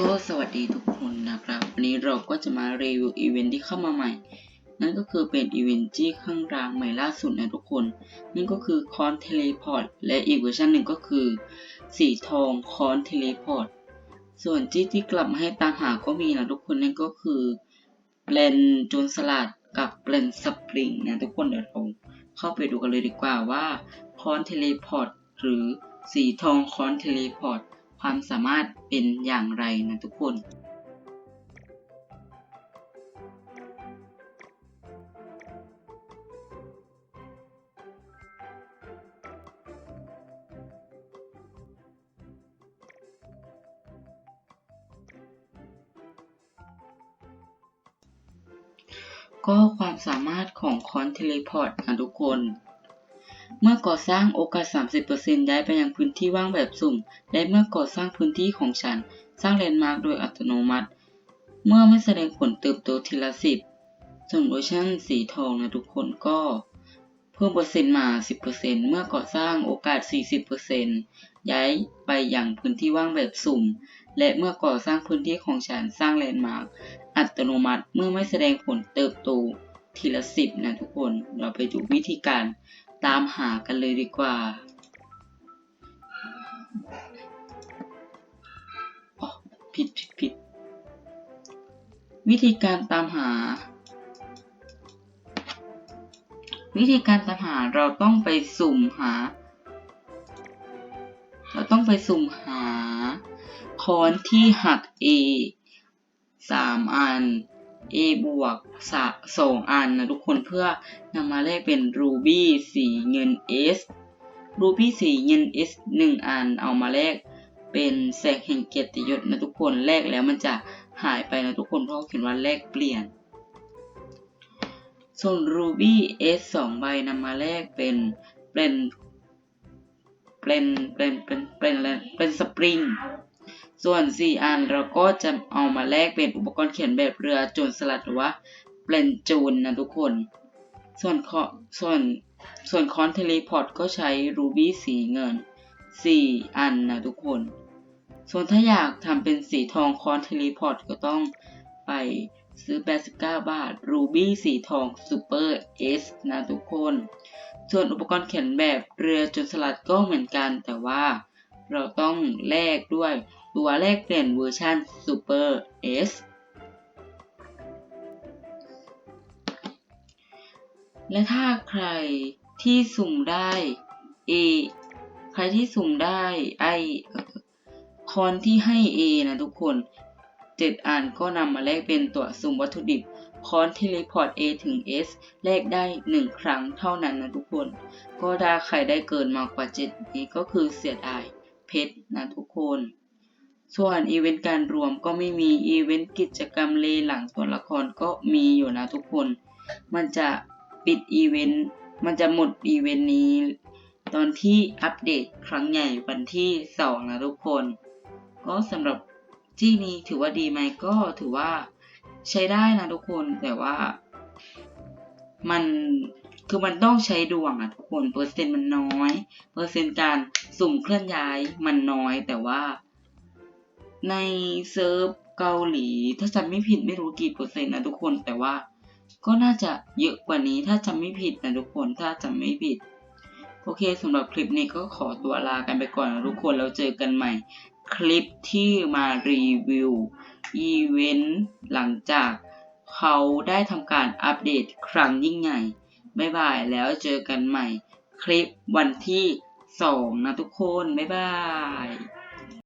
ก็สวัสดีทุกคนนะครับ วันนี้เราก็จะมารีวิวอีเวนท์ที่เข้ามาใหม่ นั่นก็คือเป็นอีเวนท์ที่ข้างรางใหม่ล่าสุดนะทุกคน นั่นก็คือคอนเทเลพอร์ตและอีกเวอร์ชันหนึ่งก็คือ สีทองคอนเทเลพอร์ตส่วนที่ที่กลับมาให้ตามหาก็มีนะทุกคนนั่นก็คือเบลนจูนสลัดกับเบลนสปริงนะทุกคนเดี๋ยวเราเข้าไปดูกันเลยดีกว่าว่าคอนเทเลพอร์ตหรือสีทองคอนเทเลพอร์ต ความสามารถเป็นอย่างไรนะทุกคนก็ความสามารถของคอนเทเลพอร์ตนะทุกคน เมื่อก่อสร้างโอกาส 30%ย้ายไปยังพื้นที่ว่างแบบสุ่ม และเมื่อก่อสร้างพื้นที่ของฉัน สร้างแลนด์มาร์กโดยอัตโนมัติ เมื่อไม่แสดงผลเติบโตทีละสิบส่วนเวอร์ชันสีทองนะทุกคนก็ เพิ่มเปอร์เซ็นต์มา 10%เมื่อก่อสร้างโอกาส 40%ย้ายไปยังพื้นที่ว่างแบบสุ่ม และเมื่อก่อสร้างพื้นที่ของฉันสร้างแลนด์มาร์กอัตโนมัติเมื่อไม่แสดงผลเติบโตทีละสิบนะทุกคน เราไปดูวิธีการ ตามหากันเลยดีกว่าอ๋อผิดผิดผิด วิธีการตามหา วิธีการตามหาเราต้องไปสุ่มหา เราต้องไปสุ่มหาค้อนที่หัก A สามอัน a บวกสองอันนะทุกคนเพื่อนำมาแลกเป็นรูบี้สีเงิน S รูบี้สีเงิน S งอันเอามาแลกเป็นแสกแห่งเกียรติยศนะทุกคนแลกแล้วมันจะหายไปนะทุกคนเพราะเขียนว่าแลกเปลี่ยน ส่วนรูบี้ S งใบนำมาแลกเป็นเป็นเป็นเป็นเป็นเป็นเป็นสปริง ส่วน 4 อันเราก็จะเอามาแลกเป็นอุปกรณ์เขียนแบบเรือโจรสลัดหรือว่าเปลนจูนนะทุกคน ส่วนส่วนส่วนคอนเทเลพอร์ตก็ใช้รูบี้สีเงิน 4 อันนะทุกคน ส่วนถ้าอยากทำเป็นสีทองคอนเทเลพอร์ตก็ต้องไปซื้อ 89 บาท รูบี้สีทองซูเปอร์เอสนะทุกคน ส่วนอุปกรณ์เขียนแบบเรือจนสลัดก็เหมือนกันแต่ว่า เราต้องแลกด้วยตัวแลกเปลี่ยนเวอร์ชัน Super S และถ้าใครที่สุ่มได้ A ใครที่สุ่มได้ไอคอนที่ให้ A นะทุกคน 7อันก็นำมาแลกเป็นตัวสุ่มวัตถุดิบคอนเทเลพอร์ต A ถึง S แลกได้ 1 ครั้งเท่านั้นนะทุกคน ก็ถ้าใครได้เกินมากกว่า 7 นี้ก็คือเสียดาย เพชรนะทุกคน ส่วนอีเวนต์การรวมก็ไม่มีอีเวนต์กิจกรรมเลหลังตัวละครก็มีอยู่นะทุกคน มันจะปิดอีเวนต์มันจะหมดอีเวนต์นี้ ตอนที่อัปเดตครั้งใหญ่วันที่ 2 นะทุกคน ก็สำหรับที่นี้ถือว่าดีไหมก็ถือว่าใช้ได้นะทุกคนแต่ว่ามัน คือมันต้องใช้ดวงอะทุกคนเปอร์เซ็นต์มันน้อย เปอร์เซ็นต์การสุ่มเคลื่อนย้ายมันน้อยแต่ว่า ในเซิร์ฟเกาหลี ถ้าจำไม่ผิดไม่รู้กี่เปอร์เซ็นต์นะทุกคนแต่ว่า ก็น่าจะเยอะกว่านี้ถ้าจำไม่ผิดนะทุกคนถ้าจำไม่ผิด โอเคสำหรับคลิปนี้ก็ขอตัวลากันไปก่อนนะทุกคนแล้วเจอกันใหม่ คลิปที่มารีวิวอีเวนต์หลังจากเขาได้ทำการอัปเดตครั้งยิ่งใหญ่ บ๊ายบายแล้วเจอกันใหม่ คลิปวันที่ 2 นะทุกคน บ๊ายบาย